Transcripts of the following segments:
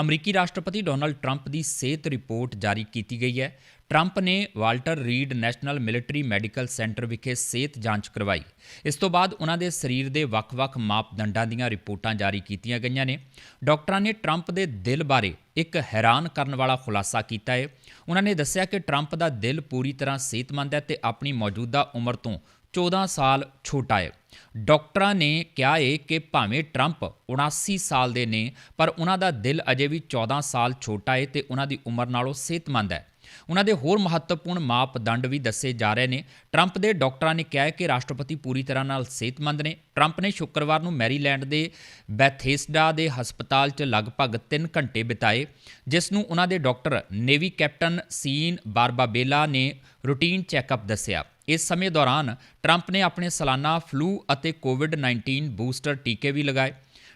ਅਮਰੀਕੀ ਰਾਸ਼ਟਰਪਤੀ Donald Trump ਦੀ ਸਿਹਤ ਰਿਪੋਰਟ ਜਾਰੀ ਕੀਤੀ ਗਈ ਹੈ। ਟਰੰਪ ਨੇ Walter Reed National Military Medical Center ਵਿਖੇ ਸਿਹਤ ਜਾਂਚ ਕਰਵਾਈ। ਇਸ ਤੋਂ ਬਾਅਦ ਉਹਨਾਂ ਦੇ ਸਰੀਰ ਦੇ ਵੱਖ-ਵੱਖ ਮਾਪਦੰਡਾਂ ਦੀਆਂ ਰਿਪੋਰਟਾਂ ਜਾਰੀ ਕੀਤੀਆਂ ਗਈਆਂ ਨੇ। ਡਾਕਟਰਾਂ ਨੇ ਟਰੰਪ ਦੇ ਦਿਲ ਬਾਰੇ ਇੱਕ ਹੈਰਾਨ ਕਰਨ ਵਾਲਾ ਖੁਲਾਸਾ ਕੀਤਾ ਹੈ। ਉਹਨਾਂ ਨੇ ਦੱਸਿਆ ਕਿ ਟਰੰਪ ਦਾ ਦਿਲ ਪੂਰੀ ਤਰ੍ਹਾਂ ਸਿਹਤਮੰਦ ਹੈ ਤੇ ਆਪਣੀ ਮੌਜੂਦਾ ਉਮਰ ਤੋਂ 14 ਸਾਲ ਛੋਟਾ ਹੈ। ਡਾਕਟਰਾਂ ਨੇ ਕਿਹਾ ਏ ਕਿ ਭਾਵੇਂ ਟਰੰਪ 79 ਸਾਲ ਦੇ ਨੇ, ਪਰ ਉਹਨਾਂ ਦਾ ਦਿਲ ਅਜੇ ਵੀ 14 ਸਾਲ ਛੋਟਾ ਏ ਤੇ ਉਹਨਾਂ ਦੀ ਉਮਰ ਨਾਲੋਂ ਸਿਹਤਮੰਦ ਹੈ। ਉਹਨਾਂ ਦੇ ਹੋਰ ਮਹੱਤਵਪੂਰਨ ਮਾਪਦੰਡ ਵੀ ਦੱਸੇ ਜਾ ਰਹੇ ਨੇ। ਟਰੰਪ ਦੇ ਡਾਕਟਰਾਂ ਨੇ ਕਿਹਾ ਕਿ ਰਾਸ਼ਟਰਪਤੀ ਪੂਰੀ ਤਰ੍ਹਾਂ ਨਾਲ ਸਿਹਤਮੰਦ ਨੇ। ਟਰੰਪ ਨੇ ਸ਼ੁੱਕਰਵਾਰ ਨੂੰ ਮੈਰੀਲੈਂਡ ਦੇ ਬੈਥੇਸਡਾ ਦੇ ਹਸਪਤਾਲ 'ਚ ਲਗਭਗ 3 ਘੰਟੇ ਬਿਤਾਏ, ਜਿਸ ਨੂੰ ਉਹਨਾਂ ਦੇ doctor navy captain Sean Barbabella ਨੇ ਰੂਟੀਨ ਚੈੱਕਅਪ ਦੱਸਿਆ। ਇਸ ਸਮੇਂ ਦੌਰਾਨ ਟਰੰਪ ਨੇ ਆਪਣੇ ਸਾਲਾਨਾ ਫਲੂ ਅਤੇ ਕੋਵਿਡ-19 ਬੂਸਟਰ ਟੀਕੇ ਵੀ ਲਗਾਏ।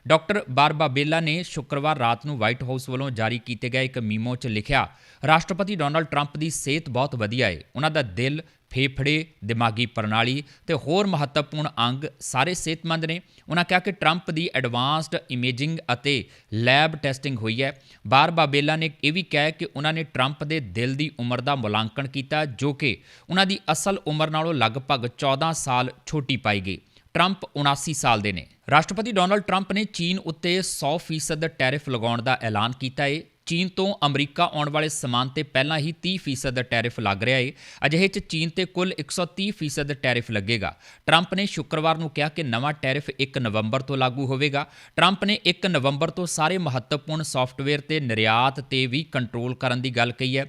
ਡਾਕਟਰ ਬਾਰਬਾਬੇਲਾ ਨੇ ਸ਼ੁੱਕਰਵਾਰ ਰਾਤ ਨੂੰ ਵਾਈਟ ਹਾਊਸ ਵੱਲੋਂ ਜਾਰੀ ਕੀਤੇ ਗਏ ਇੱਕ ਮੀਮੋ 'ਚ ਲਿਖਿਆ, ਰਾਸ਼ਟਰਪਤੀ ਡੋਨਲਡ ਟਰੰਪ ਦੀ ਸਿਹਤ ਬਹੁਤ ਵਧੀਆ ਹੈ ਉਹਨਾਂ ਦਾ ਦਿਲ ਫੇਫੜੇ, ਦਿਮਾਗੀ ਪ੍ਰਣਾਲੀ ਤੇ ਹੋਰ ਮਹੱਤਵਪੂਰਨ ਅੰਗ ਸਾਰੇ ਸਿਹਤਮੰਦ ਨੇ। ਉਹਨਾਂ ਕਿਹਾ ਕਿ ਟਰੰਪ ਦੀ ਐਡਵਾਂਸਡ ਇਮੇਜਿੰਗ ਅਤੇ ਲੈਬ ਟੈਸਟਿੰਗ ਹੋਈ ਹੈ। ਬਾਰ ਬਾਬੇਲਾ ਨੇ ਇਹ ਵੀ ਕਿਹਾ ਕਿ ਉਹਨਾਂ ਨੇ ਟਰੰਪ ਦੇ ਦਿਲ ਦੀ ਉਮਰ ਦਾ ਮੁਲਾਂਕਣ ਕੀਤਾ, ਜੋ ਕਿ ਉਹਨਾਂ ਦੀ ਅਸਲ ਉਮਰ ਨਾਲੋਂ ਲਗਭਗ 14 ਸਾਲ ਛੋਟੀ ਪਾਈ ਗਈ। ਟਰੰਪ 79 ਸਾਲ ਦੇ ਨੇ। ਰਾਸ਼ਟਰਪਤੀ ਡੋਨਲਡ ਟਰੰਪ ਨੇ ਚੀਨ ਉੱਤੇ 100% ਟੈਰਿਫ ਲਗਾਉਣ ਦਾ ਐਲਾਨ ਕੀਤਾ ਹੈ ਚੀਨ ਤੋਂ ਅਮਰੀਕਾ ਆਉਣ ਵਾਲੇ ਸਮਾਨ ਤੇ ਪਹਿਲਾਂ ਹੀ 30% ਟੈਰਿਫ ਲੱਗ ਰਿਹਾ ਹੈ ਅਜਿਹੇ 'ਚ ਚੀਨ ਤੇ ਕੁੱਲ 130% ਟੈਰਿਫ ਲੱਗੇਗਾ। ਟਰੰਪ ਨੇ ਸ਼ੁੱਕਰਵਾਰ ਨੂੰ ਕਿਹਾ ਕਿ ਨਵਾਂ ਟੈਰਿਫ 1 ਨਵੰਬਰ ਤੋਂ ਲਾਗੂ ਹੋਵੇਗਾ। ਟਰੰਪ ਨੇ 1 ਨਵੰਬਰ ਤੋਂ ਸਾਰੇ ਮਹੱਤਵਪੂਰਨ ਸੌਫਟਵੇਅਰ ਤੇ ਨਿਰਯਾਤ ਤੇ ਵੀ ਕੰਟਰੋਲ ਕਰਨ ਦੀ ਗੱਲ ਕਹੀ ਹੈ।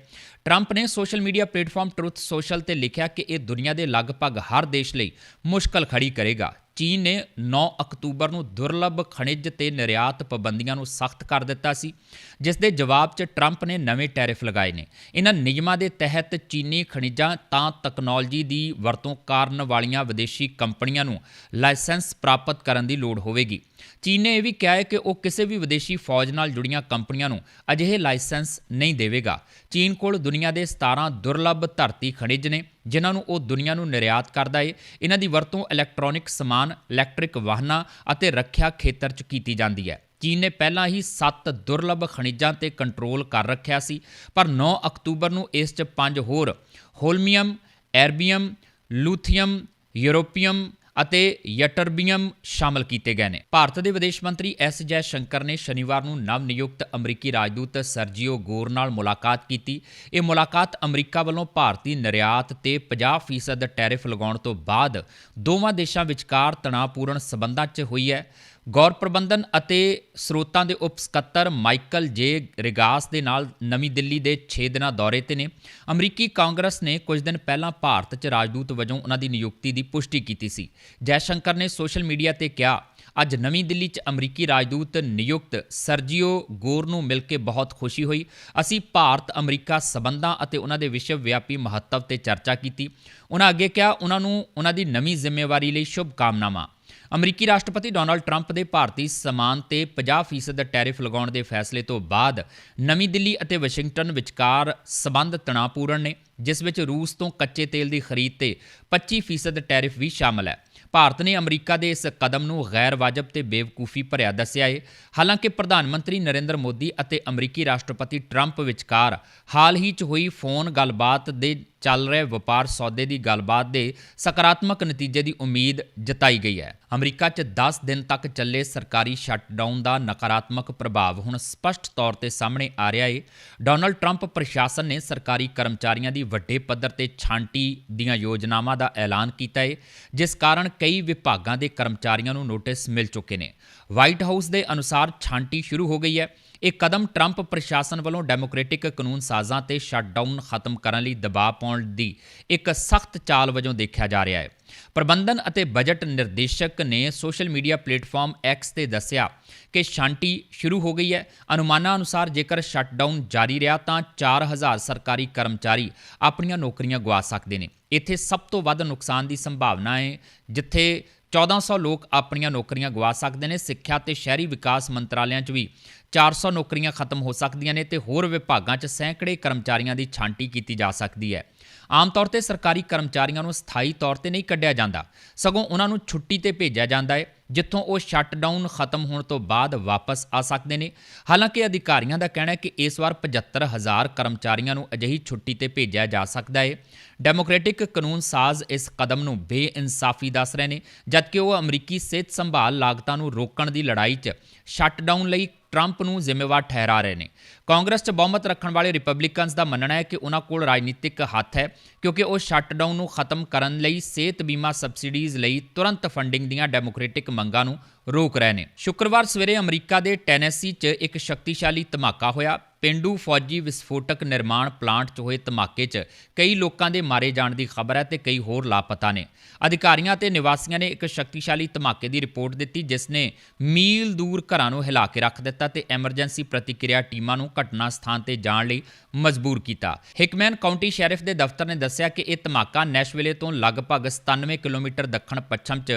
ਟਰੰਪ ਨੇ social media platform Truth Social ਤੇ ਲਿਖਿਆ ਕਿ ਇਹ ਦੁਨੀਆ ਦੇ ਲਗਭਗ ਹਰ ਦੇਸ਼ ਲਈ ਮੁਸ਼ਕਲ ਖੜੀ ਕਰੇਗਾ। ਚੀਨ ਨੇ 9 ਅਕਤੂਬਰ ਨੂੰ ਦੁਰਲੱਭ ਖਣਿਜ ਤੇ ਨਿਰਯਾਤ ਪਾਬੰਦੀਆਂ ਨੂੰ ਸਖਤ ਕਰ ਦਿੱਤਾ ਸੀ, ਜਿਸ ਦੇ ਜਵਾਬ 'ਚ ਟਰੰਪ ਨੇ ਨਵੇਂ ਟੈਰਿਫ ਲਗਾਏ ਨੇ। ਇਹਨਾਂ ਨਿਯਮਾਂ ਦੇ ਤਹਿਤ ਚੀਨੀ ਖਣਿਜਾਂ ਤਾਂ ਤਕਨਾਲੋਜੀ ਦੀ ਵਰਤੋਂ ਕਰਨ ਵਾਲੀਆਂ ਵਿਦੇਸ਼ੀ ਕੰਪਨੀਆਂ ਨੂੰ ਲਾਇਸੈਂਸ ਪ੍ਰਾਪਤ ਕਰਨ ਦੀ ਲੋੜ ਹੋਵੇਗੀ। ਚੀਨ ਨੇ ਇਹ ਵੀ ਕਿਹਾ ਹੈ ਕਿ ਉਹ ਕਿਸੇ ਵੀ ਵਿਦੇਸ਼ੀ ਫੌਜ ਨਾਲ ਜੁੜੀਆਂ ਕੰਪਨੀਆਂ ਨੂੰ ਅਜਿਹੇ ਲਾਇਸੈਂਸ ਨਹੀਂ ਦੇਵੇਗਾ। ਚੀਨ ਕੋਲ ਦੁਨੀਆ ਦੇ 17 ਦੁਰਲੱਭ ਧਰਤੀ ਖਣਿਜ ਨੇ, ਜਿਨ੍ਹਾਂ ਨੂੰ ਉਹ ਦੁਨੀਆ ਨੂੰ ਨਿਰਯਾਤ ਕਰਦਾ ਹੈ ਇਹਨਾਂ ਦੀ ਵਰਤੋਂ ਇਲੈਕਟ੍ਰੋਨਿਕ ਸਮਾਨ, ਇਲੈਕਟ੍ਰਿਕ ਵਾਹਨਾਂ ਅਤੇ ਰੱਖਿਆ ਖੇਤਰ 'ਚ ਕੀਤੀ ਜਾਂਦੀ ਹੈ। ਚੀਨ ਨੇ ਪਹਿਲਾਂ ਹੀ 7 ਦੁਰਲੱਭ ਖਣਿਜਾਂ ਤੇ ਕੰਟਰੋਲ ਕਰ ਰੱਖਿਆ ਸੀ, ਪਰ 9 ਅਕਤੂਬਰ ਨੂੰ ਇਸ 'ਚ ਪੰਜ ਹੋਰ, ਹੋਲਮੀਅਮ, ਐਰਬੀਅਮ, ਲੂਥੀਅਮ, ਯੂਰੋਪੀਅਮ ਅਤੇ ਯਟਰਬੀਅਮ ਸ਼ਾਮਲ ਕੀਤੇ ਗਏ ਨੇ। ਭਾਰਤ ਦੇ ਵਿਦੇਸ਼ ਮੰਤਰੀ ਐਸ ਜੈ ਸ਼ੰਕਰ ਨੇ ਸ਼ਨੀਵਾਰ ਨੂੰ ਨਵ ਨਿਯੁਕਤ ਅਮਰੀਕੀ ਰਾਜਦੂਤ ਸਰਜੀਓ ਗੋਰ ਨਾਲ ਮੁਲਾਕਾਤ ਕੀਤੀ। ਇਹ ਮੁਲਾਕਾਤ ਅਮਰੀਕਾ ਵੱਲੋਂ ਭਾਰਤੀ ਨਿਰਯਾਤ ਤੇ 50% ਟੈਰਿਫ ਲਗਾਉਣ ਤੋਂ ਬਾਅਦ ਦੋਵਾਂ ਦੇਸ਼ਾਂ ਵਿਚਕਾਰ ਤਣਾਅਪੂਰਨ ਸਬੰਧਾਂ 'ਚ ਹੋਈ ਹੈ। ਗੌਰ ਪ੍ਰਬੰਧਨ ਅਤੇ ਸਰੋਤਾਂ ਦੇ ਉਪ ਸਕੱਤਰ ਮਾਈਕਲ ਜੇ ਰਿਗਾਸ ਦੇ ਨਾਲ ਨਵੀਂ ਦਿੱਲੀ ਦੇ 6 ਦਿਨਾਂ ਦੌਰੇ ਤੇ ਨੇ। ਅਮਰੀਕੀ ਕਾਂਗਰਸ ਨੇ ਕੁਝ ਦਿਨ ਪਹਿਲਾਂ ਭਾਰਤ 'ਚ ਰਾਜਦੂਤ ਵਜੋਂ ਉਹਨਾਂ ਦੀ ਨਿਯੁਕਤੀ ਦੀ ਪੁਸ਼ਟੀ ਕੀਤੀ ਸੀ। ਜੈਸ਼ੰਕਰ ਨੇ ਸੋਸ਼ਲ ਮੀਡੀਆ ਤੇ ਕਿਹਾ, ਅੱਜ ਨਵੀਂ ਦਿੱਲੀ 'ਚ ਅਮਰੀਕੀ ਰਾਜਦੂਤ ਨਿਯੁਕਤ ਸਰਜੀਓ ਗੋਰ ਨੂੰ ਮਿਲ ਕੇ ਬਹੁਤ ਖੁਸ਼ੀ ਹੋਈ। ਅਸੀਂ ਭਾਰਤ, ਅਮਰੀਕਾ ਸਬੰਧਾਂ ਅਤੇ ਉਹਨਾਂ ਦੇ ਵਿਸ਼ਵ ਵਿਆਪੀ ਮਹੱਤਵ ਤੇ ਚਰਚਾ ਕੀਤੀ ਉਹਨਾਂ ਅੱਗੇ ਕਿਹਾ, ਉਹਨਾਂ ਨੂੰ ਉਹਨਾਂ ਦੀ ਨਵੀਂ ਜ਼ਿੰਮੇਵਾਰੀ ਲਈ ਸ਼ੁਭ ਕਾਮਨਾਵਾਂ ਅਮਰੀਕੀ ਰਾਸ਼ਟਰਪਤੀ ਡੋਨਾਲਡ ਟਰੰਪ ਦੇ ਭਾਰਤੀ ਸਮਾਨ ਤੇ 50% ਟੈਰਿਫ ਲਗਾਉਣ ਦੇ ਫੈਸਲੇ ਤੋਂ ਬਾਅਦ ਨਵੀਂ ਦਿੱਲੀ ਅਤੇ ਵਾਸ਼ਿੰਗਟਨ ਵਿਚਕਾਰ ਸਬੰਧ ਤਣਾਅਪੂਰਨ ਨੇ, ਜਿਸ ਵਿੱਚ ਰੂਸ ਤੋਂ ਕੱਚੇ ਤੇਲ ਦੀ ਖਰੀਦ ਤੇ 25% ਟੈਰਿਫ ਵੀ ਸ਼ਾਮਲ ਹੈ। ਭਾਰਤ ਨੇ ਅਮਰੀਕਾ ਦੇ ਇਸ ਕਦਮ ਨੂੰ ਗੈਰ ਵਾਜਬ ਤੇ ਬੇਵਕੂਫੀ ਭਰਿਆ ਦੱਸਿਆ ਹੈ ਹਾਲਾਂਕਿ ਪ੍ਰਧਾਨ ਮੰਤਰੀ ਨਰਿੰਦਰ ਮੋਦੀ ਅਤੇ ਅਮਰੀਕੀ ਰਾਸ਼ਟਰਪਤੀ ਟਰੰਪ ਵਿਚਕਾਰ ਹਾਲ ਹੀ 'ਚ ਹੋਈ ਫੋਨ ਗੱਲਬਾਤ ਦੇ ਚੱਲ ਰਹੇ ਵਪਾਰ ਸੌਦੇ ਦੀ ਗੱਲਬਾਤ ਦੇ ਸਕਾਰਾਤਮਕ ਨਤੀਜੇ ਦੀ ਉਮੀਦ ਜਤਾਈ ਗਈ ਹੈ। ਅਮਰੀਕਾ 'ਚ 10 ਦਿਨ ਤੱਕ ਚੱਲੇ ਸਰਕਾਰੀ ਸ਼ਟਡਾਊਨ ਦਾ ਨਕਾਰਾਤਮਕ ਪ੍ਰਭਾਵ ਹੁਣ ਸਪਸ਼ਟ ਤੌਰ ਤੇ ਸਾਹਮਣੇ ਆ ਰਿਹਾ ਹੈ ਡੋਨਲਡ ਟਰੰਪ ਪ੍ਰਸ਼ਾਸਨ ਨੇ ਸਰਕਾਰੀ ਕਰਮਚਾਰੀਆਂ ਦੀ ਵੱਡੇ ਪੱਧਰ ਤੇ ਛਾਂਟੀ ਦੀਆਂ ਯੋਜਨਾਵਾਂ ਦਾ ਐਲਾਨ ਕੀਤਾ ਹੈ ਜਿਸ ਕਾਰਨ ਕਈ ਵਿਭਾਗਾਂ ਦੇ ਕਰਮਚਾਰੀਆਂ ਨੂੰ ਨੋਟਿਸ ਮਿਲ ਚੁੱਕੇ ਨੇ। ਵਾਈਟ ਹਾਊਸ ਦੇ ਅਨੁਸਾਰ ਛਾਂਟੀ ਸ਼ੁਰੂ ਹੋ ਗਈ ਹੈ। ਇਹ ਕਦਮ ਟਰੰਪ ਪ੍ਰਸ਼ਾਸਨ ਵੱਲੋਂ ਡੈਮੋਕ੍ਰੈਟਿਕ ਕਾਨੂੰਨ ਸਾਜ਼ਾਂ ਤੇ ਸ਼ਟਡਾਊਨ ਖਤਮ ਕਰਨ ਲਈ ਦਬਾਅ ਪਾਉਣ ਦੀ ਇੱਕ ਸਖਤ ਚਾਲ ਵਜੋਂ ਦੇਖਿਆ ਜਾ ਰਿਹਾ ਹੈ। ਪ੍ਰਬੰਧਨ ਅਤੇ ਬਜਟ ਨਿਰਦੇਸ਼ਕ ਨੇ ਸੋਸ਼ਲ ਮੀਡੀਆ ਪਲੇਟਫਾਰਮ X ਤੇ ਦੱਸਿਆ ਕਿ ਸ਼ਾਂਤੀ ਸ਼ੁਰੂ ਹੋ ਗਈ ਹੈ। ਅਨੁਮਾਨਾਂ ਅਨੁਸਾਰ ਜੇਕਰ ਸ਼ਟਡਾਊਨ ਜਾਰੀ ਰਿਹਾ ਤਾਂ 4000 ਸਰਕਾਰੀ ਕਰਮਚਾਰੀ ਆਪਣੀਆਂ ਨੌਕਰੀਆਂ ਗਵਾ ਸਕਦੇ ਨੇ। ਇੱਥੇ ਸਭ ਤੋਂ ਵੱਧ ਨੁਕਸਾਨ ਦੀ ਸੰਭਾਵਨਾ ਹੈ, ਜਿੱਥੇ 1400 ਲੋਕ ਆਪਣੀਆਂ ਨੌਕਰੀਆਂ ਗਵਾ ਸਕਦੇ ਨੇ, ਸਿੱਖਿਆ ਤੇ ਸ਼ਹਿਰੀ ਵਿਕਾਸ ਮੰਤਰਾਲਿਆਂ 'ਚ ਵੀ 400 ਨੌਕਰੀਆਂ ਖਤਮ ਹੋ ਸਕਦੀਆਂ ਨੇ ਤੇ ਹੋਰ ਵਿਭਾਗਾਂ 'ਚ ਸੈਂਕੜੇ ਕਰਮਚਾਰੀਆਂ ਦੀ ਛਾਂਟੀ ਕੀਤੀ ਜਾ ਸਕਦੀ ਹੈ। ਆਮ ਤੌਰ ਤੇ ਸਰਕਾਰੀ ਕਰਮਚਾਰੀਆਂ ਨੂੰ ਸਥਾਈ ਤੌਰ ਤੇ ਨਹੀਂ ਕੱਢਿਆ ਜਾਂਦਾ। ਸਗੋਂ ਉਹਨਾਂ ਨੂੰ ਛੁੱਟੀ ਤੇ ਭੇਜਿਆ ਜਾਂਦਾ ਹੈ, ਜਿੱਥੋਂ ਉਹ ਸ਼ਟਡਾਊਨ ਖਤਮ ਹੋਣ ਤੋਂ ਬਾਅਦ ਵਾਪਸ ਆ ਸਕਦੇ ਨੇ। ਹਾਲਾਂਕਿ ਅਧਿਕਾਰੀਆਂ ਦਾ ਕਹਿਣਾ ਹੈ ਕਿ ਇਸ ਵਾਰ 75000 ਕਰਮਚਾਰੀਆਂ ਨੂੰ ਅਜਿਹੀ ਛੁੱਟੀ ਤੇ ਭੇਜਿਆ ਜਾ ਸਕਦਾ ਹੈ। ਡੈਮੋਕ੍ਰੈਟਿਕ ਕਾਨੂੰਨ ਸਾਜ਼ ਇਸ ਕਦਮ ਨੂੰ ਬੇਇਨਸਾਫੀ ਦੱਸ ਰਹੇ ਨੇ, ਜਦਕਿ ਉਹ ਅਮਰੀਕੀ ਸਿਹਤ ਸੰਭਾਲ ਲਾਗਤਾਂ ਨੂੰ ਰੋਕਣ ਦੀ ਲੜਾਈ 'ਚ ਸ਼ਟਡਾਊਨ ਲਈ ਟਰੰਪ ਨੂੰ ਜ਼ਿੰਮੇਵਾਰ ਠਹਿਰਾ ਰਹੇ ਨੇ। ਕਾਂਗਰਸ 'ਚ ਬਹੁਮਤ ਰੱਖਣ ਵਾਲੇ ਰਿਪਬਲਿਕਨਸ ਦਾ ਮੰਨਣਾ ਹੈ ਕਿ ਉਹਨਾਂ ਕੋਲ ਰਾਜਨੀਤਿਕ ਹੱਥ ਹੈ, ਕਿਉਂਕਿ ਉਹ ਸ਼ਟਡਾਊਨ ਨੂੰ ਖਤਮ ਕਰਨ ਲਈ ਸਿਹਤ ਬੀਮਾ ਸਬਸਿਡੀਜ਼ ਲਈ ਤੁਰੰਤ ਫੰਡਿੰਗ ਦੀਆਂ ਡੈਮੋਕ੍ਰੈਟਿਕ ਮੰਗਾਂ ਨੂੰ ਰੋਕ ਰਹੇ ਨੇ। ਸ਼ੁੱਕਰਵਾਰ ਸਵੇਰੇ ਅਮਰੀਕਾ ਦੇ ਟੈਨੇਸੀ 'ਚ ਇੱਕ ਸ਼ਕਤੀਸ਼ਾਲੀ ਧਮਾਕਾ ਹੋਇਆ। ਪਿੰਡੂ ਫੌਜੀ ਵਿਸਫੋਟਕ ਨਿਰਮਾਣ ਪਲਾਂਟ 'ਚ ਹੋਏ ਧਮਾਕੇ 'ਚ ਕਈ ਲੋਕਾਂ ਦੇ ਮਾਰੇ ਜਾਣ ਦੀ ਖਬਰ ਹੈ ਤੇ ਕਈ ਹੋਰ ਲਾਪਤਾ ਨੇ। ਅਧਿਕਾਰੀਆਂ ਤੇ ਨਿਵਾਸੀਆਂ ਨੇ ਇੱਕ ਸ਼ਕਤੀਸ਼ਾਲੀ ਧਮਾਕੇ ਦੀ ਰਿਪੋਰਟ ਦਿੱਤੀ, ਜਿਸ ਨੇ ਮੀਲ ਦੂਰ ਘਰਾਂ ਨੂੰ ਹਿਲਾ ਕੇ ਰੱਖ ਦਿੱਤਾ ਤੇ ਐਮਰਜੈਂਸੀ ਪ੍ਰਤੀਕਿਰਿਆ ਟੀਮਾਂ ਨੂੰ ਘਟਨਾ ਸਥਾਨ ਤੇ ਜਾਣ ਲਈ ਮਜਬੂਰ ਕੀਤਾ। ਹਿਕਮੈਨ ਕਾਉਂਟੀ ਸ਼ੈਰਿਫ ਦੇ ਦਫ਼ਤਰ ਨੇ ਦੱਸਿਆ ਕਿ ਇਹ ਧਮਾਕਾ ਨੈਸ਼ਵਿਲੇ ਤੋਂ ਲਗਭਗ 97 ਕਿਲੋਮੀਟਰ ਦੱਖਣ ਪੱਛਮ 'ਚ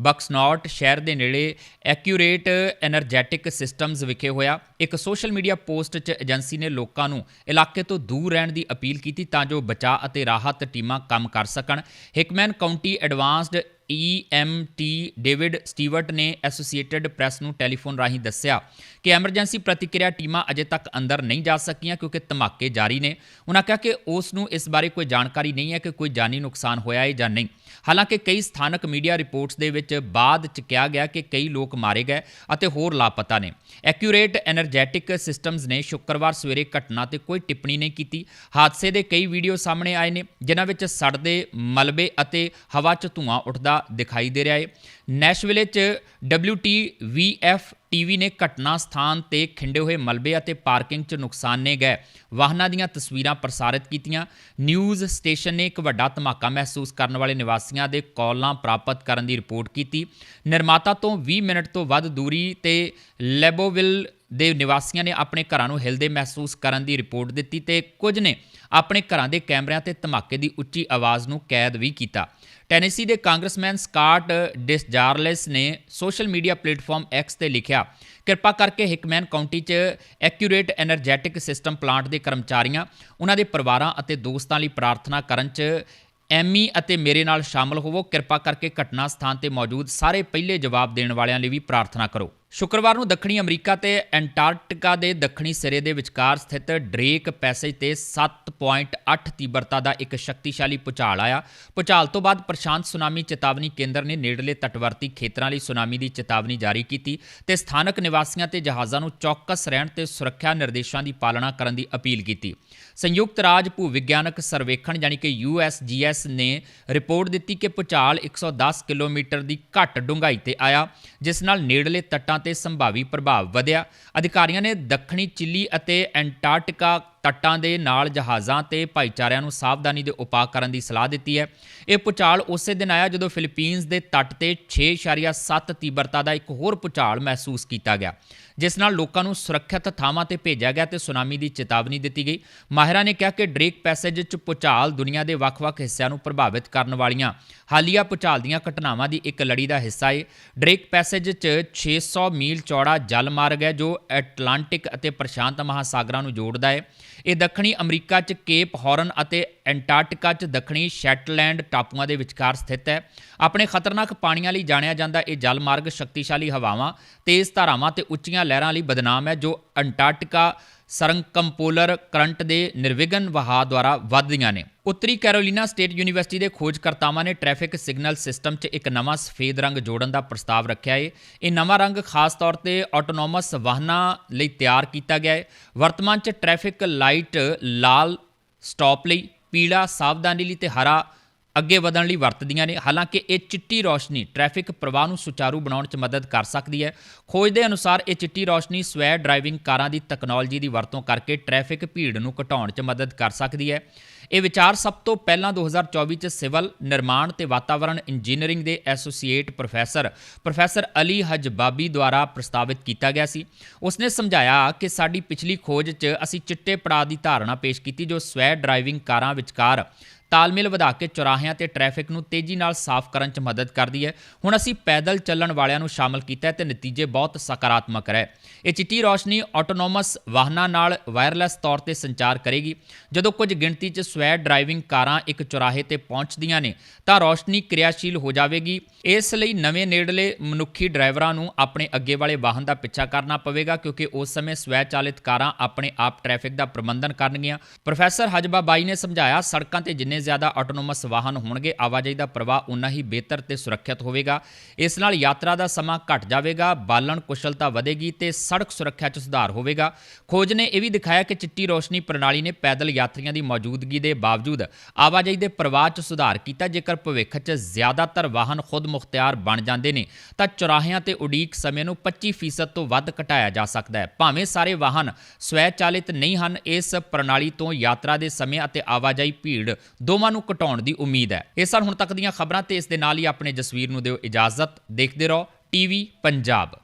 ਬਕਸਨੌਟ ਸ਼ਹਿਰ ਦੇ ਨੇੜੇ ਐਕਿਊਰੇਟ ਐਨਰਜੈਟਿਕ ਸਿਸਟਮਸ ਵਿਖੇ ਹੋਇਆ। ਇੱਕ ਸੋਸ਼ਲ ਮੀਡੀਆ ਪੋਸਟ 'ਚ ਏਜੰਸੀ ਨੇ ਲੋਕਾਂ ਨੂੰ ਇਲਾਕੇ ਤੋਂ ਦੂਰ ਰਹਿਣ ਦੀ ਅਪੀਲ ਕੀਤੀ ਤਾਂ ਜੋ ਬਚਾਅ ਅਤੇ ਰਾਹਤ ਟੀਮਾਂ ਕੰਮ ਕਰ ਸਕਣ। Hickman County advanced E M T David Stewart ਨੇ ਐਸੋਸੀਏਟਿਡ ਪ੍ਰੈਸ ਨੂੰ ਟੈਲੀਫੋਨ ਰਾਹੀਂ ਦੱਸਿਆ ਕਿ ਐਮਰਜੈਂਸੀ ਪ੍ਰਤੀਕਿਰਿਆ ਟੀਮਾਂ ਅਜੇ ਤੱਕ ਅੰਦਰ ਨਹੀਂ ਜਾ ਸਕੀਆਂ ਕਿਉਂਕਿ ਧਮਾਕੇ ਜਾਰੀ ਨੇ। ਉਹਨਾਂ ਕਿਹਾ ਕਿ ਉਸ ਨੂੰ ਇਸ ਬਾਰੇ ਕੋਈ ਜਾਣਕਾਰੀ ਨਹੀਂ ਹੈ ਕਿ ਕੋਈ ਜਾਨੀ ਨੁਕਸਾਨ ਹੋਇਆ ਹੈ ਜਾਂ ਨਹੀਂ। ਹਾਲਾਂਕਿ ਕਈ ਸਥਾਨਕ ਮੀਡੀਆ ਰਿਪੋਰਟਸ ਦੇ ਵਿੱਚ ਬਾਅਦ ਚ ਕਿਹਾ ਗਿਆ ਕਿ ਕਈ ਲੋਕ ਮਾਰੇ ਗਏ ਅਤੇ ਹੋਰ ਲਾਪਤਾ ਨੇ। ਐਕਿਊਰੇਟ ਐਨਰਜੈਟਿਕ ਸਿਸਟਮਸ ਨੇ ਸ਼ੁੱਕਰਵਾਰ ਸਵੇਰੇ ਘਟਨਾ ਤੇ ਕੋਈ ਟਿੱਪਣੀ ਨਹੀਂ ਕੀਤੀ। ਹਾਦਸੇ ਦੇ ਕਈ ਵੀਡੀਓ ਸਾਹਮਣੇ ਆਏ ਨੇ, ਜਿਨ੍ਹਾਂ ਵਿੱਚ ਸੜਦੇ, ਮਲਬੇ ਅਤੇ ਹਵਾ 'ਚ ਧੂਆਂ ਉੱਠਦਾ ਦਿਖਾਈ ਦੇ ਰਿਹਾ ਹੈ ਨੈਸ਼ਵਿਲੇ 'ਚ WTVF ਟੀਵੀ ਨੇ ਘਟਨਾ ਸਥਾਨ ਤੇ ਖਿੰਡੇ ਹੋਏ ਮਲਬੇ ਅਤੇ ਪਾਰਕਿੰਗ 'ਚ ਨੁਕਸਾਨੇ ਗਏ। ਵਾਹਨਾਂ ਦੀਆਂ ਤਸਵੀਰਾਂ ਪ੍ਰਸਾਰਿਤ ਕੀਤੀਆਂ। ਨਿਊਜ਼ ਸਟੇਸ਼ਨ ਨੇ ਇੱਕ ਵੱਡਾ ਧਮਾਕਾ ਮਹਿਸੂਸ ਕਰਨ ਵਾਲੇ ਨਿਵਾਸੀਆਂ ਦੇ ਕਾਲਾਂ ਪ੍ਰਾਪਤ ਕਰਨ ਦੀ ਰਿਪੋਰਟ ਕੀਤੀ। ਨਿਰਮਾਤਾ ਤੋਂ 20 ਮਿੰਟ ਤੋਂ ਵੱਧ ਦੂਰੀ ਤੇ ਲੈਬੋਵਿਲ ਦੇ ਨਿਵਾਸੀਆਂ ਨੇ ਆਪਣੇ ਘਰਾਂ ਨੂੰ ਹਿਲਦੇ ਮਹਿਸੂਸ ਕਰਨ ਦੀ ਰਿਪੋਰਟ ਦਿੱਤੀ ਤੇ ਕੁਝ ਨੇ ਆਪਣੇ ਘਰਾਂ ਦੇ ਕੈਮਰਿਆਂ ਤੇ ਧਮਾਕੇ ਦੀ ਉੱਚੀ ਆਵਾਜ਼ ਨੂੰ ਕੈਦ ਵੀ ਕੀਤਾ। ਟੈਨੇਸੀ ਦੇ ਕਾਂਗਰਸਮੈਨ ਸਕਾਟ ਡਿਸਜਾਰਲਸ ਨੇ ਸੋਸ਼ਲ ਮੀਡੀਆ ਪਲੇਟਫਾਰਮ ਐਕਸ ਤੇ ਲਿਖਿਆ, ਕਿਰਪਾ ਕਰਕੇ ਹਿਕਮੈਨ ਕਾਉਂਟੀ 'ਚ ਐਕਿਊਰੇਟ ਐਨਰਜੈਟਿਕ ਸਿਸਟਮ ਪਲਾਂਟ ਦੇ ਕਰਮਚਾਰੀਆਂ, ਉਹਨਾਂ ਦੇ ਪਰਿਵਾਰਾਂ ਅਤੇ ਦੋਸਤਾਂ ਲਈ ਪ੍ਰਾਰਥਨਾ ਕਰਨ 'ਚ ਐਮੀ ਅਤੇ ਮੇਰੇ ਨਾਲ ਸ਼ਾਮਲ ਹੋਵੋ। ਕਿਰਪਾ ਕਰਕੇ ਘਟਨਾ ਸਥਾਨ ਤੇ ਮੌਜੂਦ ਸਾਰੇ ਪਹਿਲੇ ਜਵਾਬ ਦੇਣ ਵਾਲਿਆਂ ਲਈ ਵੀ ਪ੍ਰਾਰਥਨਾ ਕਰੋ। ਸ਼ੁੱਕਰਵਾਰ ਨੂੰ ਦੱਖਣੀ ਅਮਰੀਕਾ ਤੇ ਐਂਟਾਰਕਟਿਕਾ ਦੇ ਦੱਖਣੀ ਸਿਰੇ ਦੇ ਵਿਚਕਾਰ ਸਥਿਤ ਡਰੇਕ ਪੈਸੇਜ ਤੇ 7.8 ਤੀਬਰਤਾ ਦਾ ਇੱਕ ਸ਼ਕਤੀਸ਼ਾਲੀ ਭੂਚਾਲ ਆਇਆ। ਭੂਚਾਲ ਤੋਂ ਬਾਅਦ ਪ੍ਰਸ਼ਾਂਤ ਸੁਨਾਮੀ ਚੇਤਾਵਨੀ ਕੇਂਦਰ ਨੇ ਨੇੜਲੇ ਤਟਵਰਤੀ ਖੇਤਰਾਂ ਲਈ ਸੁਨਾਮੀ ਦੀ ਚੇਤਾਵਨੀ ਜਾਰੀ ਕੀਤੀ ਤੇ ਸਥਾਨਕ ਨਿਵਾਸੀਆਂ ਤੇ ਜਹਾਜ਼ਾਂ ਨੂੰ ਚੌਕਸ ਰਹਿਣ ਤੇ ਸੁਰੱਖਿਆ ਨਿਰਦੇਸ਼ਾਂ ਦੀ ਪਾਲਣਾ ਕਰਨ ਦੀ ਅਪੀਲ ਕੀਤੀ। ਸੰਯੁਕਤ ਰਾਜ ਭੂ ਵਿਗਿਆਨਕ ਸਰਵੇਖਣ ਯਾਨੀ ਕਿ USGS ਨੇ ਰਿਪੋਰਟ ਦਿੱਤੀ ਕਿ ਭੁਚਾਲ 110 ਕਿਲੋਮੀਟਰ ਦੀ ਘੱਟ ਡੂੰਘਾਈ ਤੇ ਆਇਆ, ਜਿਸ ਨਾਲ ਨੇੜਲੇ ਤੱਟਾਂ ਤੇ ਸੰਭਾਵੀ ਪ੍ਰਭਾਵ ਵਧਿਆ। ਅਧਿਕਾਰੀਆਂ ਨੇ ਦੱਖਣੀ ਚਿਲੀ ਅਤੇ ਐਂਟਾਰਕਟਿਕਾ ਤੱਟਾਂ ਦੇ ਨਾਲ ਜਹਾਜ਼ਾਂ ਤੇ ਭਾਈਚਾਰਿਆਂ ਨੂੰ ਸਾਵਧਾਨੀ ਦੇ ਉਪਾਅ ਕਰਨ ਦੀ ਸਲਾਹ ਦਿੱਤੀ ਹੈ। ਇਹ ਭੁਚਾਲ ਉਸੇ ਦਿਨ ਆਇਆ ਜਦੋਂ ਫਿਲੀਪੀਨਜ਼ ਦੇ ਤੱਟ ਤੇ 6.7 ਤੀਬਰਤਾ ਦਾ ਇੱਕ ਹੋਰ ਭੁਚਾਲ ਮਹਿਸੂਸ ਕੀਤਾ ਗਿਆ। ਜਿਸ ਨਾਲ ਲੋਕਾਂ ਨੂੰ ਸੁਰੱਖਿਅਤ ਥਾਵਾਂ ਤੇ ਭੇਜਿਆ ਗਿਆ ਤੇ ਸੁਨਾਮੀ ਦੀ ਚੇਤਾਵਨੀ ਦਿੱਤੀ ਗਈ। ਮਾਹਿਰਾਂ ਨੇ ਕਿਹਾ ਕਿ ਡਰੇਕ ਪੈਸੇਜ 'ਚ ਭੁਚਾਲ ਦੁਨੀਆ ਦੇ ਵੱਖ-ਵੱਖ ਹਿੱਸਿਆਂ ਨੂੰ ਪ੍ਰਭਾਵਿਤ ਕਰਨ ਵਾਲੀਆਂ ਹਾਲੀਆ ਭੁਚਾਲ ਦੀਆਂ ਘਟਨਾਵਾਂ ਦੀ ਇੱਕ ਲੜੀ ਦਾ ਹਿੱਸਾ ਹੈ ਡਰੇਕ ਪੈਸੇਜ 'ਚ 600 ਮੀਲ ਚੌੜਾ ਜਲ ਮਾਰਗ ਹੈ ਜੋ ਐਟਲਾਂਟਿਕ ਅਤੇ ਪ੍ਰਸ਼ਾਂਤ ਮਹਾਸਾਗਰਾਂ ਨੂੰ ਜੋੜਦਾ ਹੈ ਇਹ ਦੱਖਣੀ ਅਮਰੀਕਾ 'ਚ ਕੇਪ ਹੌਰਨ ਅਤੇ ਐਂਟਾਰਕਟਿਕਾ 'ਚ ਦੱਖਣੀ ਸ਼ੈਟਲੈਂਡ ਟਾਪੂਆਂ ਦੇ ਵਿਚਕਾਰ ਸਥਿਤ ਹੈ। ਆਪਣੇ ਖਤਰਨਾਕ ਪਾਣੀਆਂ ਲਈ ਜਾਣਿਆ ਜਾਂਦਾ ਇਹ ਜਲ ਮਾਰਗ ਸ਼ਕਤੀਸ਼ਾਲੀ ਹਵਾਵਾਂ, ਤੇਜ਼ ਧਾਰਾਵਾਂ ਤੇ ਉੱਚੀਆਂ ਲਹਿਰਾਂ ਲਈ ਬਦਨਾਮ ਹੈ, ਜੋ ਅੰਟਾਰਕਟਿਕਾ ਸਰੰਕੰਪੋਲਰ ਕਰੰਟ ਦੇ ਨਿਰਵਿਘਨ ਵਹਾਅ ਦੁਆਰਾ ਵੱਧਦੀਆਂ ਨੇ। ਉੱਤਰੀ ਕੈਰੋਲੀਨਾ ਸਟੇਟ ਯੂਨੀਵਰਸਿਟੀ ਦੇ ਖੋਜਕਰਤਾਵਾਂ ਨੇ ਟ੍ਰੈਫਿਕ ਸਿਗਨਲ ਸਿਸਟਮ 'ਚ ਇੱਕ ਨਵਾਂ ਸਫੇਦ ਰੰਗ ਜੋੜਨ ਦਾ ਪ੍ਰਸਤਾਵ ਰੱਖਿਆ ਏ। ਇਹ ਨਵਾਂ ਰੰਗ ਖਾਸ ਤੌਰ ਤੇ ਆਟੋਨੋਮਸ ਵਾਹਨਾਂ ਲਈ ਤਿਆਰ ਕੀਤਾ ਗਿਆ ਹੈ ਵਰਤਮਾਨ 'ਚ ਟ੍ਰੈਫਿਕ ਲਾਈਟ ਲਾਲ ਸਟਾਪ ਲਈ, ਪੀਲਾ ਸਾਵਧਾਨੀ ਲਈ ਤੇ ਹਰਾ ਅੱਗੇ ਵਧਣ ਲਈ ਵਰਤਦੀਆਂ ਨੇ। ਹਾਲਾਂਕਿ ਇਹ ਚਿੱਟੀ ਰੌਸ਼ਨੀ ਟ੍ਰੈਫਿਕ ਪ੍ਰਵਾਹ ਨੂੰ ਸੁਚਾਰੂ ਬਣਾਉਣ 'ਚ ਮਦਦ ਕਰ ਸਕਦੀ ਹੈ। ਖੋਜ ਦੇ ਅਨੁਸਾਰ ਇਹ ਚਿੱਟੀ ਰੌਸ਼ਨੀ ਸਵੈ ਡਰਾਈਵਿੰਗ ਕਾਰਾਂ ਦੀ ਤਕਨਾਲੋਜੀ ਦੀ ਵਰਤੋਂ ਕਰਕੇ ਟ੍ਰੈਫਿਕ ਭੀੜ ਨੂੰ ਘਟਾਉਣ 'ਚ ਮਦਦ ਕਰ ਸਕਦੀ ਹੈ। ਇਹ ਵਿਚਾਰ ਸਭ ਤੋਂ ਪਹਿਲਾਂ 2024 ਚ ਸਿਵਲ, ਨਿਰਮਾਣ ਤੇ ਵਾਤਾਵਰਣ ਇੰਜੀਨੀਅਰਿੰਗ ਦੇ associate professor professor Ali Hajbabaei ਦੁਆਰਾ ਪ੍ਰਸਤਾਵਿਤ ਕੀਤਾ ਗਿਆ ਸੀ। ਉਸਨੇ ਸਮਝਾਇਆ ਕਿ ਸਾਡੀ ਪਿਛਲੀ ਖੋਜ 'ਚ ਅਸੀਂ ਚਿੱਟੇ ਪੜਾਅ ਦੀ ਧਾਰਨਾ ਪੇਸ਼ ਕੀਤੀ ਜੋ ਸਵੈ ਡਰਾਈਵਿੰਗ ਕਾਰਾਂ ਵਿਚਕਾਰ ਤਾਲਮੇਲ ਵਧਾ ਕੇ ਚੌਰਾਹਿਆਂ ਤੇ ਟ੍ਰੈਫਿਕ ਨੂੰ ਤੇਜ਼ੀ ਨਾਲ ਸਾਫ਼ ਕਰਨ 'ਚ ਮਦਦ ਕਰਦੀ ਹੈ। ਹੁਣ ਅਸੀਂ ਪੈਦਲ ਚੱਲਣ ਵਾਲਿਆਂ ਨੂੰ ਸ਼ਾਮਲ ਕੀਤਾ ਹੈ ਤੇ ਨਤੀਜੇ ਬਹੁਤ ਸਕਾਰਾਤਮਕ ਰਹੇ। ਇਹ ਚਿੱਟੀ ਰੋਸ਼ਨੀ ਆਟੋਨੋਮਸ ਵਾਹਨਾਂ ਨਾਲ ਵਾਇਰਲੈਸ ਤੌਰ ਤੇ ਸੰਚਾਰ ਕਰੇਗੀ। ਜਦੋਂ ਕੁਝ ਗਿਣਤੀ 'ਚ ਸਵੈ ਡਰਾਈਵਿੰਗ ਕਾਰਾਂ ਇੱਕ ਚੌਰਾਹੇ ਤੇ ਪਹੁੰਚਦੀਆਂ ਨੇ, ਤਾਂ ਰੋਸ਼ਨੀ ਕਿਰਿਆਸ਼ੀਲ ਹੋ ਜਾਵੇਗੀ। ਇਸ ਲਈ ਨਵੇਂ ਨੇੜਲੇ ਮਨੁੱਖੀ ਡਰਾਈਵਰਾਂ ਨੂੰ ਆਪਣੇ ਅੱਗੇ ਵਾਲੇ ਵਾਹਨ ਦਾ ਪਿੱਛਾ ਕਰਨਾ ਪਵੇਗਾ, ਕਿਉਂਕਿ ਉਸ ਸਮੇਂ ਸਵੈ ਚਾਲਿਤ ਕਾਰਾਂ ਆਪਣੇ ਆਪ ਟ੍ਰੈਫਿਕ ਦਾ ਪ੍ਰਬੰਧਨ ਕਰਨਗੀਆਂ। ਪ੍ਰੋਫੈਸਰ ਹਜਬਾ ਬਾਈ ਨੇ ਸਮਝਾਇਆ, ਸੜਕਾਂ ਤੇ ਜਿੰਨੇ ਜ਼ਿਆਦਾ ਆਟੋਨੋਮਸ ਵਾਹਨ ਹੋਣਗੇ, ਆਵਾਜਾਈ ਦਾ ਪ੍ਰਵਾਹ ਉਨਾ ਹੀ ਬਿਹਤਰ ਤੇ ਸੁਰੱਖਿਅਤ ਹੋਵੇਗਾ। ਇਸ ਨਾਲ ਯਾਤਰਾ ਦਾ ਸਮਾਂ ਘਟ ਜਾਵੇਗਾ, ਬਾਲਣ ਕੁਸ਼ਲਤਾ ਵਧੇਗੀ ਤੇ ਸੜਕ ਸੁਰੱਖਿਆ 'ਚ ਸੁਧਾਰ ਹੋਵੇਗਾ। ਖੋਜ ਨੇ ਇਹ ਵੀ ਦਿਖਾਇਆ ਕਿ ਚਿੱਟੀ ਰੋਸ਼ਨੀ ਪ੍ਰਣਾਲੀ ਨੇ ਪੈਦਲ ਯਾਤਰੀਆਂ ਦੀ ਮੌਜੂਦਗੀ ਦੇ ਬਾਵਜੂਦ ਆਵਾਜਾਈ ਦੇ ਪ੍ਰਵਾਹ 'ਚ ਸੁਧਾਰ ਕੀਤਾ, ਜੇਕਰ ਭਵਿੱਖ 'ਚ ਜ਼ਿਆਦਾਤਰ ਵਾਹਨ ਖੁਦ ਮੁਖਤਿਆਰ ਬਣ ਜਾਂਦੇ ਨੇ, ਤਾਂ ਚੌਰਾਹਿਆਂ ਤੇ ਉਡੀਕ ਸਮੇਂ ਨੂੰ 25% ਤੋਂ ਵੱਧ ਘਟਾਇਆ ਜਾ ਸਕਦਾ ਹੈ। ਭਾਵੇਂ ਸਾਰੇ ਵਾਹਨ ਸਵੈਚਾਲਿਤ ਨਹੀਂ ਹਨ, ਇਸ ਪ੍ਰਣਾਲੀ ਤੋਂ ਯਾਤਰਾ ਦੇ ਸਮੇਂ ਅਤੇ ਆਵਾਜਾਈ ਭੀੜ ਦੋਵਾਂ ਨੂੰ ਘਟਾਉਣ ਦੀ ਉਮੀਦ ਹੈ। ਇਹ ਸਨ ਹੁਣ ਤੱਕ ਦੀਆਂ ਖਬਰਾਂ ਤੇ ਇਸ ਦੇ ਨਾਲ ਹੀ ਆਪਣੇ ਜਸਵੀਰ ਨੂੰ ਦਿਓ ਇਜਾਜ਼ਤ। ਦੇਖਦੇ ਰਹੋ, ਟੀਵੀ ਪੰਜਾਬ।